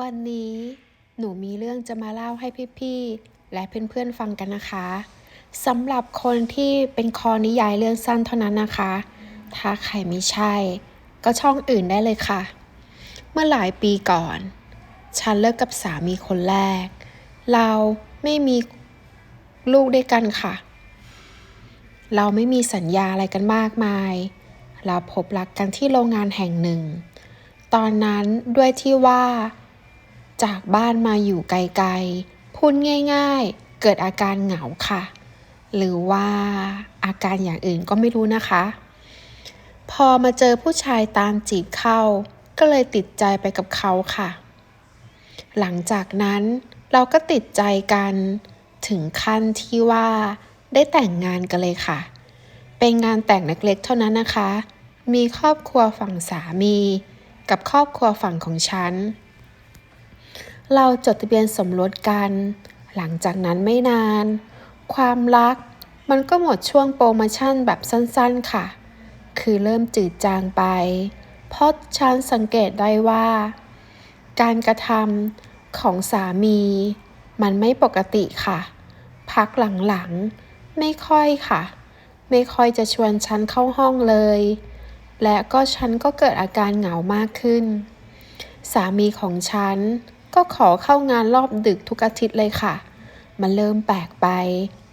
วันนี้หนูมีเรื่องจะมาเล่าให้พี่ๆ และเพื่อนๆฟังกันนะคะสำหรับคนที่เป็นคอนิยายเรื่องสั้นเท่านั้นนะคะ ถ้าใครไม่ใช่ ก็ช่องอื่นได้เลยค่ะ เมื่อหลายปีก่อน ฉันเลิกกับสามีคนแรก เราไม่มีลูกด้วยกันค่ะ เราไม่มีสัญญาอะไรกันมากมาย เราพบรักกันที่โรงงานแห่งหนึ่ง ตอนนั้นด้วยที่ว่า จากบ้านมาอยู่ไกลๆ พูดง่ายๆ เกิดอาการเหงาค่ะ หรือว่าอาการอย่างอื่นก็ไม่รู้นะคะ พอมาเจอผู้ชายตามจีบเข้า ก็เลยติดใจไปกับเขาค่ะ หลังจากนั้นเราก็ติดใจกันถึงขั้นที่ว่าได้แต่งงานกันเลยค่ะ เป็นงานแต่งเล็กๆ เท่านั้นนะคะ มีครอบครัวฝั่งสามี กับครอบครัวฝั่งของฉัน เราจดทะเบียนสมรสกัน หลังจากนั้นไม่นาน ความรักมันก็หมดช่วงโปรโมชั่นแบบสั้นๆค่ะ คือเริ่มจืดจางไป เพราะฉันสังเกตได้ว่า การกระทำของสามี มันไม่ปกติค่ะ พักหลังๆ ไม่ค่อยค่ะ ไม่ค่อยจะชวนฉันเข้าห้องเลย และก็ฉันก็เกิดอาการเหงามากขึ้น สามีของฉัน ก็ขอเข้างานรอบดึกทุกอาทิตย์เลยค่ะ มันเริ่มแปลกไป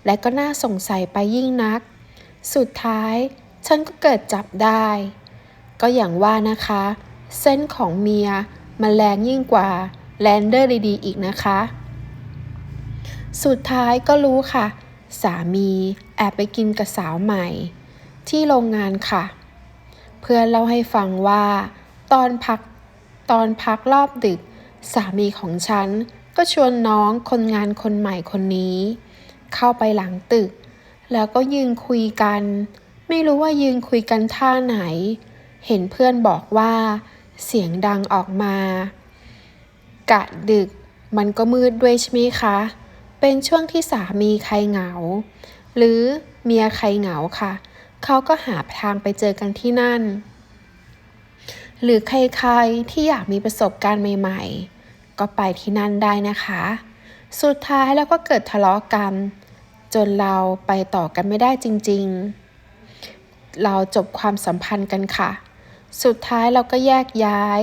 และก็น่าสงสัยไปยิ่งนัก สุดท้ายฉันก็เกิดจับได้ ก็อย่างว่านะคะ เส้นของเมียมันแรงยิ่งกว่าแลนเดอร์ดีๆอีกนะคะ สุดท้ายก็รู้ค่ะ สามีแอบไปกินกับสาวใหม่ ที่โรงงานค่ะ เพื่อนเล่าให้ฟังว่า ตอนพักตอนพักรอบดึก สามีของฉันก็ชวนน้องคนงานคนใหม่คนนี้ เข้าไปหลังตึก แล้วก็ยืนคุยกัน ไม่รู้ว่ายืนคุยกันท่าไหน เห็นเพื่อนบอกว่า เสียงดังออกมา กะดึกมันก็มืดด้วยใช่ไหมคะ เป็นช่วงที่สามีใครเหงา หรือเมียใครเหงาค่ะ เขาก็หาทางไปเจอกันที่นั่น หรือใครๆที่อยากมีประสบการณ์ใหม่ๆ ก็ไปที่นั่นได้นะคะ สุดท้ายแล้วก็เกิดทะเลาะกัน จนเราไปต่อกันไม่ได้จริงๆ เราจบความสัมพันธ์กันค่ะ สุดท้ายเราก็แยกย้าย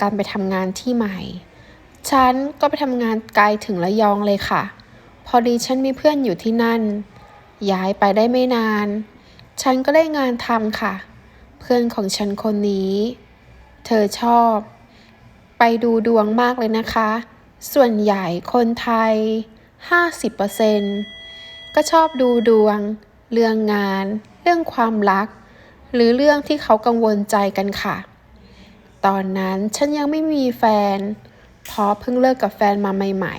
การไปทำงานที่ใหม่ ฉันก็ไปทำงานไกลถึงระยองเลยค่ะ พอดีฉันมีเพื่อนอยู่ที่นั่น ย้ายไปได้ไม่นาน ฉันก็ได้งานทำค่ะ เพื่อนของฉันคนนี้ เธอชอบ ไปดูดวงมากเลยนะคะ ส่วนใหญ่คนไทย 50%ก็ชอบดูดวง เรื่องงาน เรื่องความรัก หรือเรื่องที่เขากังวลใจกันค่ะ ตอนนั้นฉันยังไม่มีแฟน เพราะเพิ่งเลิกกับแฟนมาใหม่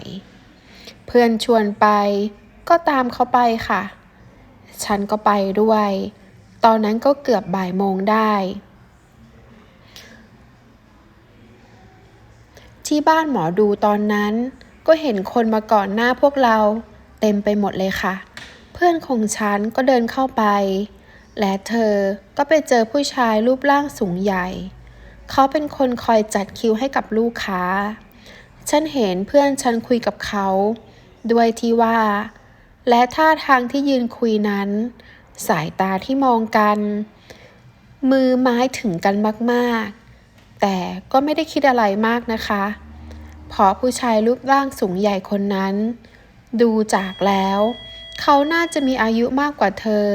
ๆ เพื่อนชวนไปก็ตามเขาไปค่ะ ฉันก็ไปด้วย ตอนนั้นก็เกือบบ่ายโมงได้ ที่บ้านหมอดูตอนนั้นก็เห็นคนมาก่อนหน้าพวกเราเต็มไปหมดเลยค่ะ เพื่อนของฉันก็เดินเข้าไป และเธอก็ไปเจอผู้ชายรูปร่างสูงใหญ่ เขาเป็นคนคอยจัดคิวให้กับลูกค้า ฉันเห็นเพื่อนฉันคุยกับเขา ด้วยที่ว่า และท่าทางที่ยืนคุยนั้น สายตาที่มองกัน มือไม้ถึงกันมากๆ แต่ก็ไม่ได้คิดอะไรมากนะคะ เพราะผู้ชายรูปร่างสูงใหญ่คนนั้น ดูจากแล้ว เขาน่าจะมีอายุมากกว่าเธอ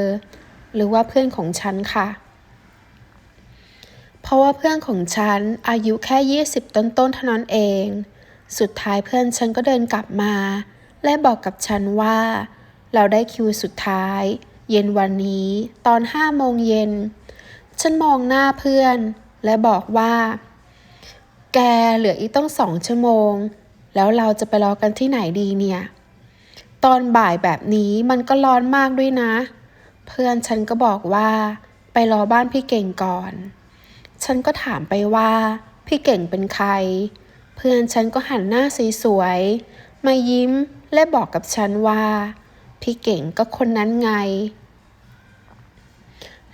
หรือว่าเพื่อนของฉันค่ะ เพราะว่าเพื่อนของฉันอายุแค่ 20 ต้นๆเท่านั้นเอง สุดท้ายเพื่อนฉันก็เดินกลับมา และบอกกับฉันว่า เราได้คิวสุดท้าย เย็นวันนี้ตอน5โมงเย็น ฉันมองหน้าเพื่อน และบอกว่า แกเหลืออีกต้องสองชั่วโมง แล้วเราจะไปรอกันที่ไหนดีเนี่ย ตอนบ่ายแบบนี้มันก็ร้อนมากด้วยนะ เพื่อนฉันก็บอกว่า ไปรอบ้านพี่เก่งก่อน ฉันก็ถามไปว่า พี่เก่งเป็นใคร เพื่อนฉันก็หันหน้าสวยๆมายิ้มและบอกกับฉันว่า พี่เก่งก็คนนั้นไง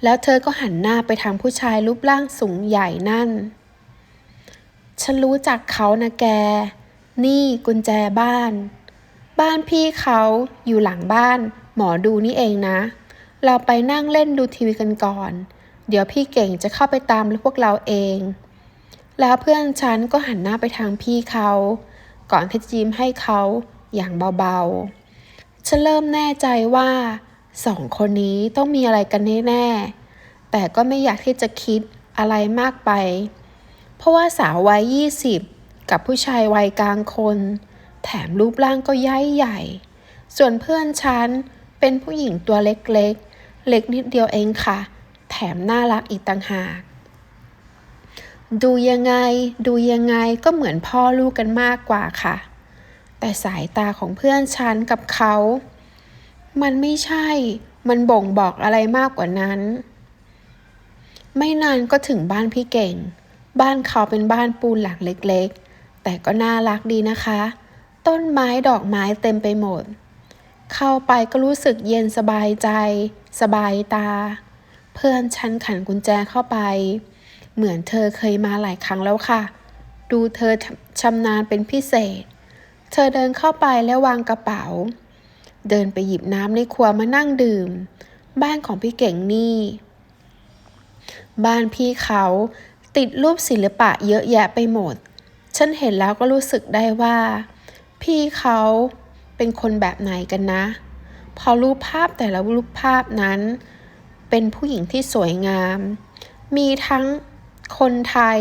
แล้วเธอก็หันหน้าไปทางผู้ชายรูปร่างสูงใหญ่นั่น ฉันรู้จักเขานะแก นี่กุญแจบ้าน บ้านพี่เขาอยู่หลังบ้าน หมอดูนี่เองนะ เราไปนั่งเล่นดูทีวีกันก่อน เดี๋ยวพี่เก่งจะเข้าไปตามพวกเราเอง แล้วเพื่อนฉันก็หันหน้าไปทางพี่เขา ก่อนที่จะยิ้มให้เขาอย่างเบาๆ ฉันเริ่มแน่ใจว่าสองคนนี้ต้องมีอะไรกันแน่ๆแต่ก็ไม่อยากที่จะคิดอะไรมากไป เพราะว่าสาววัยยี่สิบกับผู้ชายวัยกลางคน แถมรูปร่างก็ย้ายใหญ่ ส่วนเพื่อนฉันเป็นผู้หญิงตัวเล็กๆ เล็กนิดเดียวเองค่ะ แถมน่ารักอีกต่างหาก ดูยังไง ดูยังไงก็เหมือนพ่อลูกกันมากกว่าค่ะ แต่สายตาของเพื่อนฉันกับเขา มันไม่ใช่ มันบ่งบอกอะไรมากกว่านั้น ไม่นานก็ถึงบ้านพี่เก่ง บ้านเขาเป็นบ้านปูนหลังเล็กๆ แต่ก็น่ารักดีนะคะ ต้นไม้ดอกไม้เต็มไปหมด เข้าไปก็รู้สึกเย็นสบายใจ สบายตา เพื่อนฉันขันกุญแจเข้าไป เหมือนเธอเคยมาหลายครั้งแล้วค่ะ ดูเธอชำนาญเป็นพิเศษ เธอเดินเข้าไปแล้ววางกระเป๋า เดินไปหยิบน้ำในครัวมานั่งดื่ม บ้านของพี่เก่งนี่ บ้านพี่เขาติดรูปศิลปะเยอะแยะไปหมด ฉันเห็นแล้วก็รู้สึกได้ว่า พี่เขาเป็นคนแบบไหนกันนะ พอรูปภาพแต่ละรูปภาพนั้น เป็นผู้หญิงที่สวยงาม มีทั้งคนไทย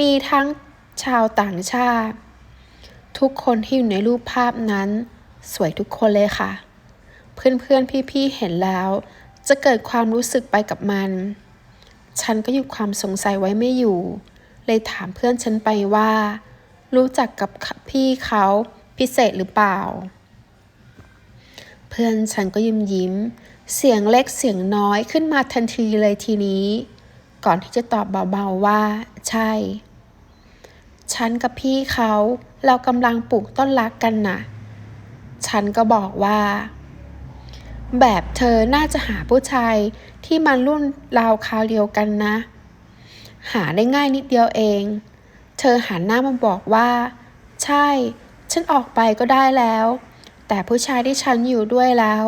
มีทั้งชาวต่างชาติ ทุกคนที่อยู่ในรูปภาพนั้น สวยทุกคนเลยค่ะ เพื่อนๆพี่ๆเห็นแล้ว จะเกิดความรู้สึกไปกับมัน ฉันก็หยุดความสงสัยไว้ไม่อยู่ เลยถามเพื่อนฉันไปว่า รู้จักกับพี่เขาพิเศษหรือเปล่า เพื่อนฉันก็ยิ้มยิ้ม เสียงเล็กเสียงน้อยขึ้นมาทันทีเลยทีนี้ ก่อนที่จะตอบเบาๆว่า ใช่ ฉันกับพี่เขาเรากำลังปลูกต้นรักกันน่ะ ฉันก็บอกว่า แบบเธอน่าจะหาผู้ชายที่มันรุ่นราวคราวเดียวกันนะ หาได้ง่ายนิดเดียวเอง เธอหันหน้ามาบอกว่า ใช่ ฉันออกไปก็ได้แล้ว แต่ผู้ชายที่ฉันอยู่ด้วยแล้ว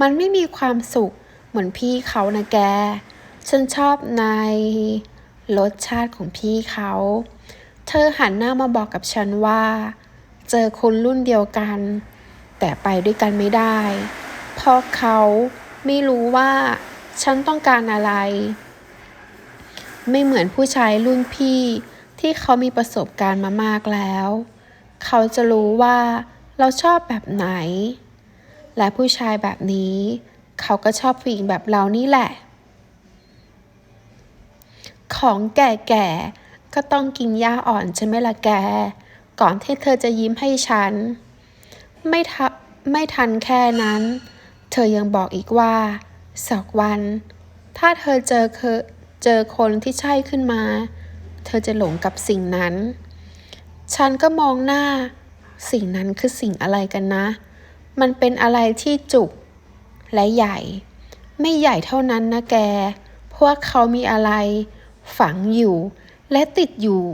มันไม่มีความสุขเหมือนพี่เขานะแก ฉันชอบในรสชาติของพี่เขา เธอหันหน้ามาบอกกับฉันว่า เจอคนรุ่นเดียวกัน แต่ไปด้วยกันไม่ได้ เพราะเขาไม่รู้ว่าฉันต้องการอะไร ไม่เหมือนผู้ชายรุ่นพี่ที่เขามีประสบการณ์มามากแล้ว เขาจะรู้ว่าเราชอบแบบไหน และผู้ชายแบบนี้ เขาก็ชอบผู้หญิงแบบเรานี่แหละ ของแก่ๆ ก็ต้องกินหญ้าอ่อนใช่ไหมล่ะแก ก่อนที่เธอจะยิ้มให้ฉัน ไม่ทไม่ทันแค่นั้น เธอยังบอกอีกว่า สักวัน ถ้าเธอเจอเคเจอคนที่ใช่ขึ้นมา เธอจะหลงกับสิ่งนั้น ฉันก็มองหน้า สิ่งนั้นคือสิ่งอะไรกันนะ มันเป็นอะไรที่จุก และใหญ่ ไม่ใหญ่เท่านั้นนะแกเพราะว่าเขามีอะไร ฝังอยู่ และติดอยู่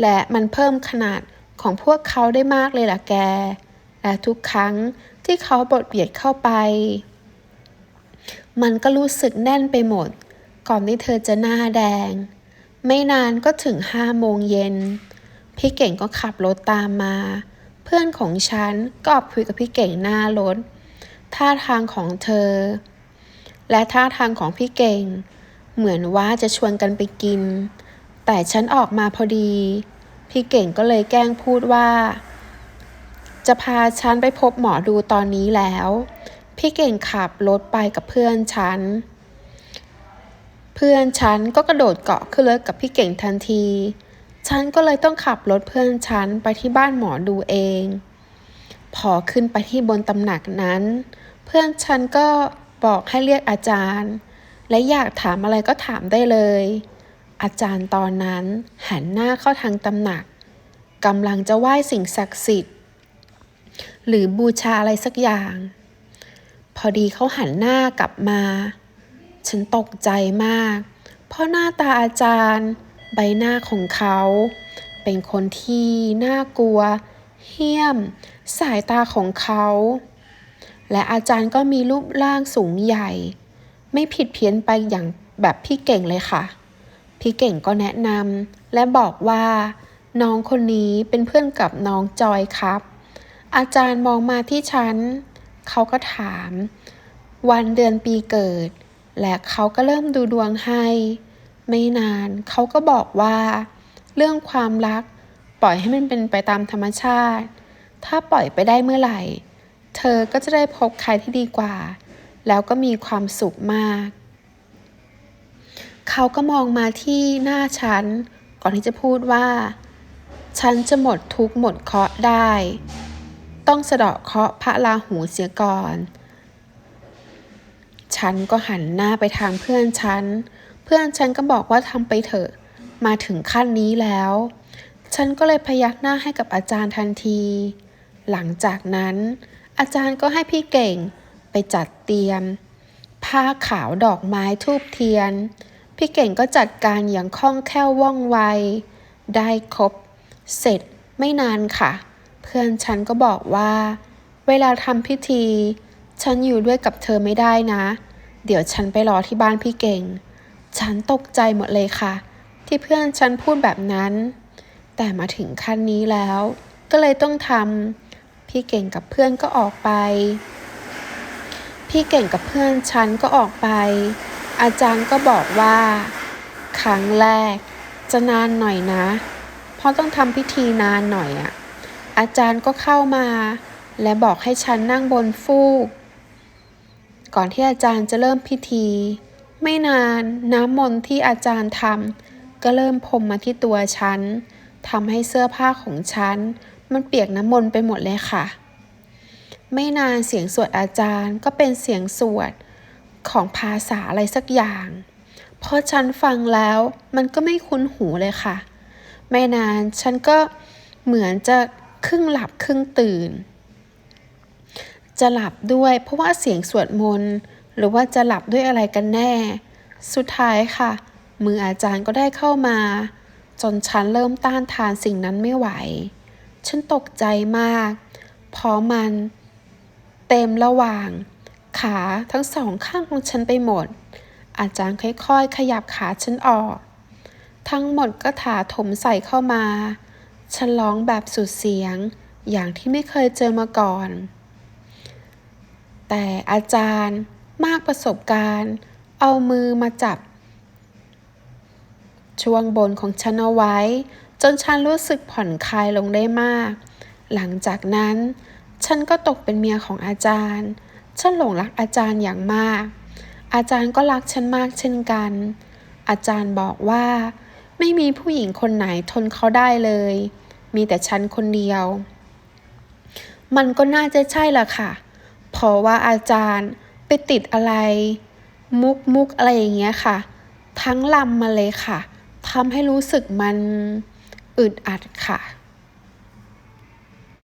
และมันเพิ่มขนาดของพวกเขาได้มากเลยล่ะแก และทุกครั้งที่เขาบดเบียดเข้าไป มันก็รู้สึกแน่นไปหมด ก่อนที่เธอจะหน้าแดง ไม่นานก็ถึงห้าโมงเย็น พี่เก่งก็ขับรถตามมา เพื่อนของฉันก็ออกคุยกับพี่เก่งหน้ารถ ท่าทางของเธอ และท่าทางของพี่เก่ง เหมือนว่าจะชวนกันไปกิน แต่ฉันออกมาพอดี พี่เก่งก็เลยแกล้งพูดว่า จะพาฉันไปพบหมอดูตอนนี้แล้ว พี่เก่งขับรถไปกับเพื่อนฉัน เพื่อนฉันก็กระโดดเกาะขึ้นรถกับพี่เก่งทันที ฉันก็เลยต้องขับรถเพื่อนฉันไปที่บ้านหมอดูเอง พอขึ้นไปที่บนตำหนักนั้น เพื่อนฉันก็บอกให้เรียกอาจารย์ และอยากถามอะไรก็ถามได้เลย อาจารย์ตอนนั้นหันหน้าเข้าทางตำหนักกำลังจะไหว้สิ่งศักดิ์สิทธิ์ หรือบูชาอะไรสักอย่าง พอดีเขาหันหน้ากลับมา ฉันตกใจมาก เพราะหน้าตาอาจารย์ ใบหน้าของเขา เป็นคนที่น่ากลัว เหี้ยม สายตาของเขา และอาจารย์ก็มีรูปร่างสูงใหญ่ ไม่ผิดเพี้ยนไปอย่างแบบพี่เก่งเลยค่ะ พี่เก่งก็แนะนำและบอกว่า น้องคนนี้เป็นเพื่อนกับน้องจอยครับ อาจารย์มองมาที่ฉัน เขาก็ถาม วันเดือนปีเกิด และเขาก็เริ่มดูดวงให้ ไม่นานเขาก็บอกว่า เรื่องความรัก ปล่อยให้มันเป็นไปตามธรรมชาติ ถ้าปล่อยไปได้เมื่อไหร่ เธอก็จะได้พบใครที่ดีกว่า แล้วก็มีความสุขมาก เขาก็มองมาที่หน้าฉัน ก่อนที่จะพูดว่า ฉันจะหมดทุกข์หมดเคราะห์ได้ ต้องสะเดาะเคราะห์พระราหูเสียก่อน ฉันก็หันหน้าไปทางเพื่อนฉัน เพื่อนฉันก็บอกว่าทำไปเถอะ มาถึงขั้นนี้แล้ว ฉันก็เลยพยักหน้าให้กับอาจารย์ทันที หลังจากนั้น อาจารย์ก็ให้พี่เก่งไปจัดเตรียม ผ้าขาวดอกไม้ทูบเทียน พี่เก่งก็จัดการอย่างคล่องแคล่วว่องไว ได้ครบ เสร็จไม่นานค่ะ เพื่อนฉันก็บอกว่า เวลาทำพิธี ฉันอยู่ด้วยกับเธอไม่ได้นะ เดี๋ยวฉันไปรอที่บ้านพี่เก่ง ฉันตกใจหมดเลยค่ะ ที่เพื่อนฉันพูดแบบนั้น แต่มาถึงขั้นนี้แล้ว ก็เลยต้องทำพี่เก่งกับเพื่อนก็ออกไป พี่เก่งกับเพื่อนฉันก็ออกไป อาจารย์ก็บอกว่า ครั้งแรก จะนานหน่อยนะ เพราะต้องทำพิธีนานหน่อยอะอาจารย์ก็เข้ามา และบอกให้ฉันนั่งบนฟูก ก่อนที่อาจารย์จะเริ่มพิธี ไม่นานน้ำมนต์ที่อาจารย์ทำก็เริ่มพรมมาที่ตัวฉันทำให้เสื้อผ้าของฉัน มันเปียกน้ำมนต์ไปหมดเลยค่ะ ไม่นานเสียงสวดอาจารย์ก็เป็นเสียงสวด ของภาษาอะไรสักอย่างพอฉันฟังแล้วมันก็ไม่คุ้นหูเลยค่ะ ไม่นานฉันก็เหมือนจะครึ่งหลับครึ่งตื่น จะหลับด้วยเพราะว่าเสียงสวดมนต์หรือว่าจะหลับด้วยอะไรกันแน่ สุดท้ายค่ะ มืออาจารย์ก็ได้เข้ามา จนฉันเริ่มต้านทานสิ่งนั้นไม่ไหว ฉันตกใจมาก เพราะมันเต็มระหว่าง ขาทั้งสองข้างของฉันไปหมด อาจารย์ค่อยๆ ขยับขาฉันออก ทั้งหมดก็ถาถมใส่เข้ามา ฉันร้องแบบสุดเสียง อย่างที่ไม่เคยเจอมาก่อน แต่อาจารย์มากประสบการณ์ เอามือมาจับ ช่วงบนของฉันเอาไว้ จนฉันรู้สึกผ่อนคลายลงได้มาก หลังจากนั้น ฉันก็ตกเป็นเมียของอาจารย์ ฉันหลงรักอาจารย์อย่างมาก อาจารย์ก็รักฉันมากเช่นกัน อาจารย์บอกว่า ไม่มีผู้หญิงคนไหนทนเขาได้เลย มีแต่ฉันคนเดียว มันก็น่าจะใช่ละค่ะ เพราะว่าอาจารย์ไปติดอะไร มุกมุกอะไรอย่างเงี้ยค่ะ ทั้งลำมาเลยค่ะทำให้รู้สึกมันอึดอัดค่ะ